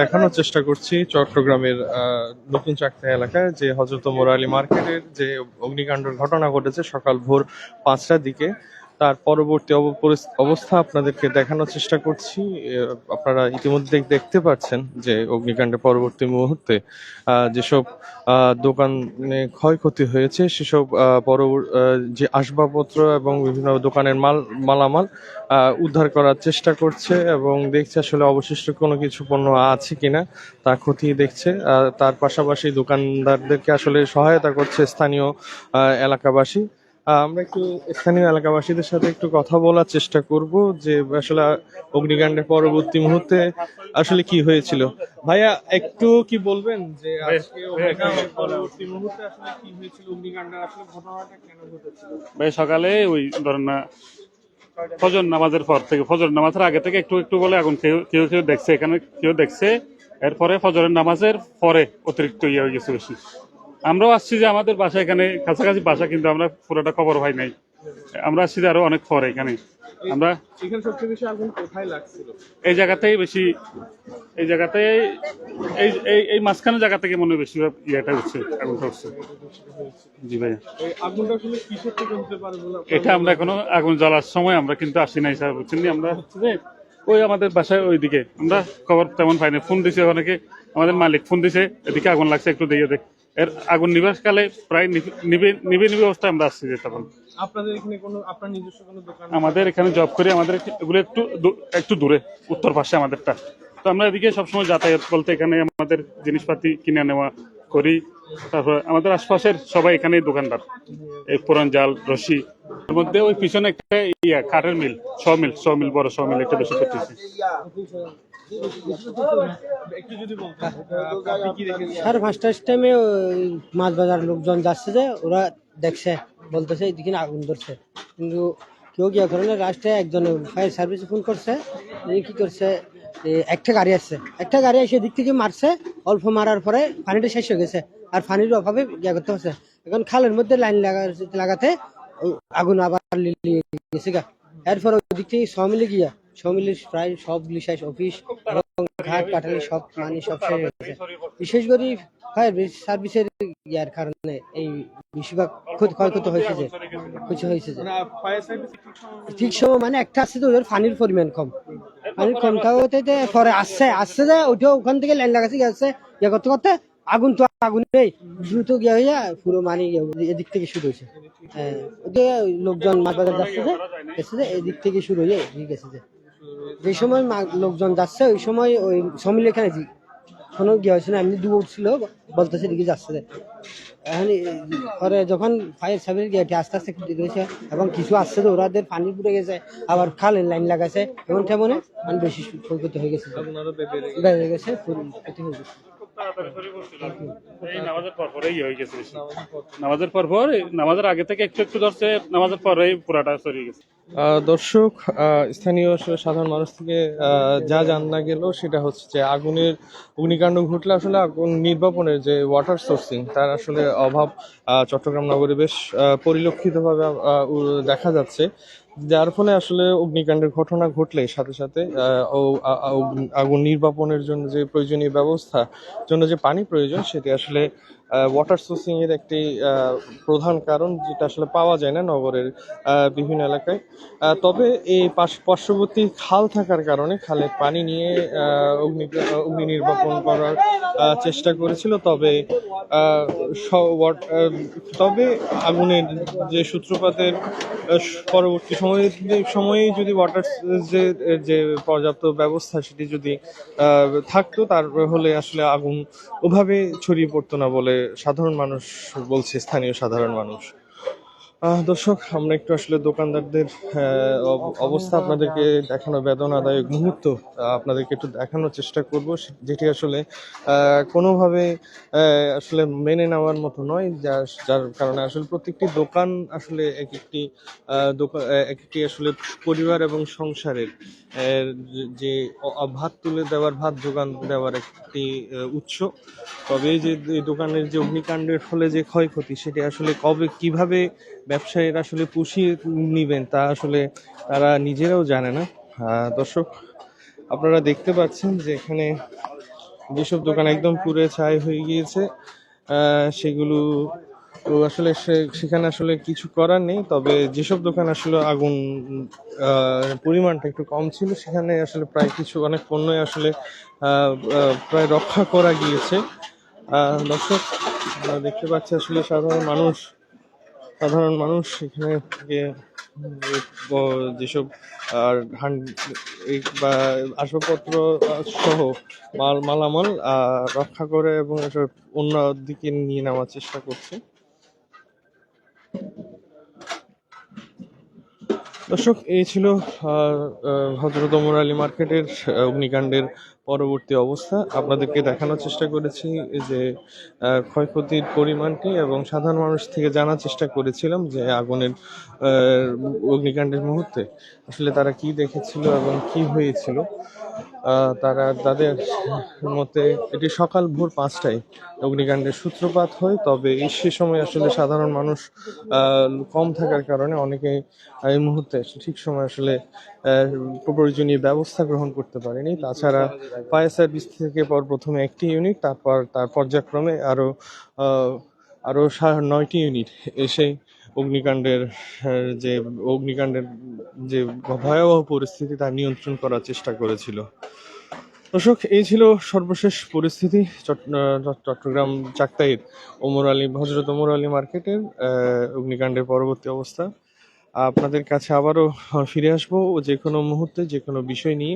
দেখানোর চেষ্টা করছি চট্টগ্রামের নতুন চাকদা এলাকায় যে হজরত মোরালি মার্কেটের যে অগ্নিকাণ্ডের ঘটনা ঘটেছে সকাল ভোর পাঁচটার দিকে। তার পরবর্তী অব- অবস্থা আপনাদেরকে দেখানোর চেষ্টা করছি। আপনারা ইতিমধ্যে দেখতে পাচ্ছেন যে অগ্নিকাণ্ডের পরবর্তী মুহূর্তে যেসব দোকানে ক্ষয়ক্ষতি হয়েছে, সেসব যে আসবাবপত্র এবং বিভিন্ন দোকানের মাল, মালামাল উদ্ধার করার চেষ্টা করছে এবং দেখছে আসলে অবশিষ্ট কোনো কিছু পণ্য আছে কিনা তা খতিয়ে দেখছে। তার পাশাপাশি দোকানদারদেরকে আসলে সহায়তা করছে স্থানীয় এলাকাবাসী। আমরা একটু স্থানীয় এলাকাবাসীদের সাথে একটু কথা বলার চেষ্টা করব যে আসলে অগ্নিকাণ্ডের পরবর্তী মুহূর্তে আসলে কি হয়েছিল। ভাইয়া একটু কি বলবেন যে আজকে অগ্নিকাণ্ডের পরবর্তী মুহূর্তে আসলে কি হয়েছিল? অগ্নিকাণ্ডের আসলে ঘটনাটা কেন ঘটেছিল? ভাই সকালে ওই ধরেন না ফজর নামাজের পর থেকে ফজর নামাজের আগে থেকে একটু একটু বলে আগুন কেউ কেউ কেউ দেখছে এখানে কেউ দেখছে এরপরে ফজরের নামাজের পরে অতিরিক্ত ইয়ে হয়ে গেছে বেশি। আমরাও আসছি যে আমাদের বাসা এখানে কাছাকাছি বাসা কিন্তু আমরা পুরোটা খবর পাই নাই। আমরা আসছি যে আরও অনেক পরে এখানে। আমরা এই জায়গাতেই বেশি এই জায়গাতে এই এই এই মাঝখানে জায়গা থেকে মনে হয় বেশি ইয়েটা হচ্ছে আগুনটা হচ্ছে। জি ভাইয়া। এটা আমরা এখনও আগুন জ্বালার সময় আমরা কিন্তু আসি নাই স্যার বুঝছেন আমরা হচ্ছে যে ওই আমাদের বাসায় ওইদিকে। আমরা খবর তেমন পাইনি ফোন দিছে অনেকে আমাদের মালিক ফোন দিছে এদিকে আগুন লাগছে একটু দিয়ে দেখ এর আগুন নিবাস কালে প্রায় নিভে নিভে নিভে অবস্থায় আমরা আসছি যে তখন। আপনাদের এখানে কোনো আপনার নিজস্ব কোনো দোকান আমাদের এখানে জব করি আমাদের এগুলো একটু একটু দূরে উত্তর পাশে আমাদেরটা। তো আমরা এদিকে সবসময় যাতায়াত বলতে এখানে আমাদের জিনিসপাতি কিনে নেওয়া করি। তারপর আমাদের আশপাশের সবাই এখানে দোকানদার। এই পুরান জাল রশি। এর মধ্যে ওই পিছনে একটা ইয়া কাঠের মিল ছ মিল ছ মিল বড় ছ মিল একটা বেশি করতেছে। সাড়ে পাঁচটার টাইমে মাছ বাজার লোকজন যাচ্ছে যে, ওরা দেখছে, বলতেছে, এদিকে আগুন ধরছে। কিন্তু কেউ গিয়া করে না লাস্টে একজন ফায়ার সার্ভিসে ফোন করছে কি করছে একটা গাড়ি আসছে। একটা গাড়ি এসে দিক থেকে মারছে, অল্প মারার পরে পানিটা শেষ হয়ে গেছে। আর পানির অভাবে ইয়া করতে হচ্ছে। এখন খালের মধ্যে লাইন লাগা, লাগাতে আগুন আবার গেছে গা। এরপর ওই দিক থেকে ছ মিলে গিয়া ছ প্রায় শেষ অফিস এবং ঘাট সব পানি সব শেষ হয়ে গেছে বিশেষ করে ফায়ার সার্ভিসের ইয়ার কারণে এই বেশিরভাগ ক্ষতি- ক্ষয়ক্ষতি হয়েছে যে কিছু হয়েছে যে। ঠিক সময় মানে একটা আসছে তো, ওদের পানির পরিমাণ কম। পানির কমটা হতে পরে আসছে আসছে যে ওইটা ওখান থেকে লাইন লাগাচ্ছে গেছে। ইয়ে করতে করতে আগুন তো আগুন নেই। দ্রুত গিয়ে হইয়া পুরো মানে এদিক থেকে শুরু হয়েছে। হ্যাঁ লোকজন মাছ বাজার যাচ্ছে যে এদিক থেকে শুরু হয়ে গেছে যে। যে সময় লোকজন যাচ্ছে ওই সময় ওই সমিল এখানে কোনো গিয়ে হয়েছে না এমনি দু ছিল বলতেছে দিকে যাচ্ছে এখন পরে যখন ফায়ার সার্ভিস গিয়ে আস্তে আস্তে এবং কিছু আসছে তো ওরাদের পানি পুড়ে গেছে আবার খালে লাইন লাগাছে এমন তেমনে মানে বেশি ক্ষতি হয়ে গেছে। বেড়ে গেছে। ক্ষতি হয়ে গেছে। নামাজের পর পরেই গেছে নামাজের পর পর। নামাজের আগে থেকে একটু একটু ধরছে নামাজের পরেই পুরাটা সরিয়ে গেছে। আহ, দর্শক আহ, স্থানীয় সাধারণ মানুষ থেকে আহ, যা জানা গেল সেটা হচ্ছে যে আগুনের অগ্নিকাণ্ড ঘটলে আসলে আগুন নির্বাপনের যে ওয়াটার সোর্সিং তার আসলে অভাব আহ, চট্টগ্রাম নগরে বেশ পরিলক্ষিতভাবে দেখা যাচ্ছে। যার ফলে আসলে অগ্নিকাণ্ডের ঘটনা ঘটলে সাথে সাথে আগুন নির্বাপনের জন্য যে প্রয়োজনীয় ব্যবস্থা, জন্য যে পানি প্রয়োজন, সেটি আসলে ওয়াটার সোর্সিং এর একটি প্রধান কারণ যেটা আসলে পাওয়া যায় না নগরের বিভিন্ন এলাকায়। তবে এই পার্শ্ববর্তী খাল থাকার কারণে খালের পানি নিয়ে অগ্নি অগ্নি নির্বাপন করার চেষ্টা করেছিল। তবে তবে আগুনের যে সূত্রপাতের পরবর্তী সময়ে সময়ে যদি ওয়াটার যে যে পর্যাপ্ত ব্যবস্থা সেটি যদি থাকতো, তার হলে আসলে আগুন ওভাবে ছড়িয়ে পড়তো না বলে সাধারণ মানুষ বলছে স্থানীয় সাধারণ মানুষ। দর্শক, আমরা একটু আসলে দোকানদারদের অব- অবস্থা আপনাদেরকে দেখানো বেদনাদায়ক মুহূর্ত আপনাদেরকে একটু দেখানোর চেষ্টা করব যেটি আসলে কোনোভাবে আসলে মেনে নেওয়ার মতো নয় যা- যার কারণে আসলে প্রত্যেকটি দোকান আসলে এক একটি দোকান এক একটি আসলে পরিবার এবং সংসারের যে- ভাত তুলে দেওয়ার, ভাত যোগান দেওয়ার একটি উৎস। তবে যে দোকানের যে অগ্নিকাণ্ডের ফলে যে ক্ষয়ক্ষতি, সেটি আসলে কবে, কীভাবে ব্যবসায়ীরা আসলে পুষিয়ে নিবেন, তা আসলে তারা নিজেরাও জানে না। দর্শক, আপনারা দেখতে পাচ্ছেন যে এখানে যেসব দোকান একদম পুড়ে ছাই হয়ে গিয়েছে সেগুলো তো আসলে সেখানে আসলে কিছু করার নেই, তবে যেসব দোকান আসলে আগুন পরিমাণটা একটু কম ছিল, সেখানে আসলে প্রায় কিছু অনেক পণ্যই আসলে প্রায় রক্ষা করা গিয়েছে। দর্শক দেখতে পাচ্ছি আসলে সাধারণ মানুষ সাধারণ মানুষ এখানে ব- যেসব, আর বা আসবাবপত্র সহ মাল, মালামাল রক্ষা করে এবং এসব অন্য দিকে নিয়ে নেওয়ার চেষ্টা করছে। দর্শক, এই ছিল হজরত ওমর আলী মার্কেটের অগ্নিকাণ্ডের পরবর্তী অবস্থা। আপনাদেরকে দেখানোর চেষ্টা করেছি যে ক্ষয়ক্ষতির পরিমাণটি এবং সাধারণ মানুষ থেকে জানার চেষ্টা করেছিলাম যে, আগুনের অগ্নিকাণ্ডের মুহূর্তে আসলে তারা কি দেখেছিল এবং কি হয়েছিল। তারা তাদের মতে এটি সকাল ভোর পাঁচটায় অগ্নিকাণ্ডের সূত্রপাত হয়, তবে এই সে সময় আসলে সাধারণ মানুষ কম থাকার কারণে অনেকে এই মুহূর্তে ঠিক সময় আসলে প্রয়োজনীয় ব্যবস্থা গ্রহণ করতে পারেনি। তাছাড়া ফায়ার সার্ভিস থেকে পর প্রথমে একটি ইউনিট, তারপর তার পর্যায়ক্রমে আরও আরও সা- নয়টি ইউনিট এসে অগ্নিকাণ্ডের যে অগ্নিকাণ্ডের যে ভয়াবহ পরিস্থিতি তা নিয়ন্ত্রণ করার চেষ্টা করেছিল। দর্শক, এই ছিল সর্বশেষ পরিস্থিতি। চট- চট্টগ্রাম চাকতাইয়ের ওমর আলী হজরত ওমর আলী মার্কেটের অগ্নিকাণ্ডের পরবর্তী অবস্থা। আপনাদের কাছে আবারও ফিরে আসব যে কোনো মুহূর্তে যে কোনো বিষয় নিয়ে।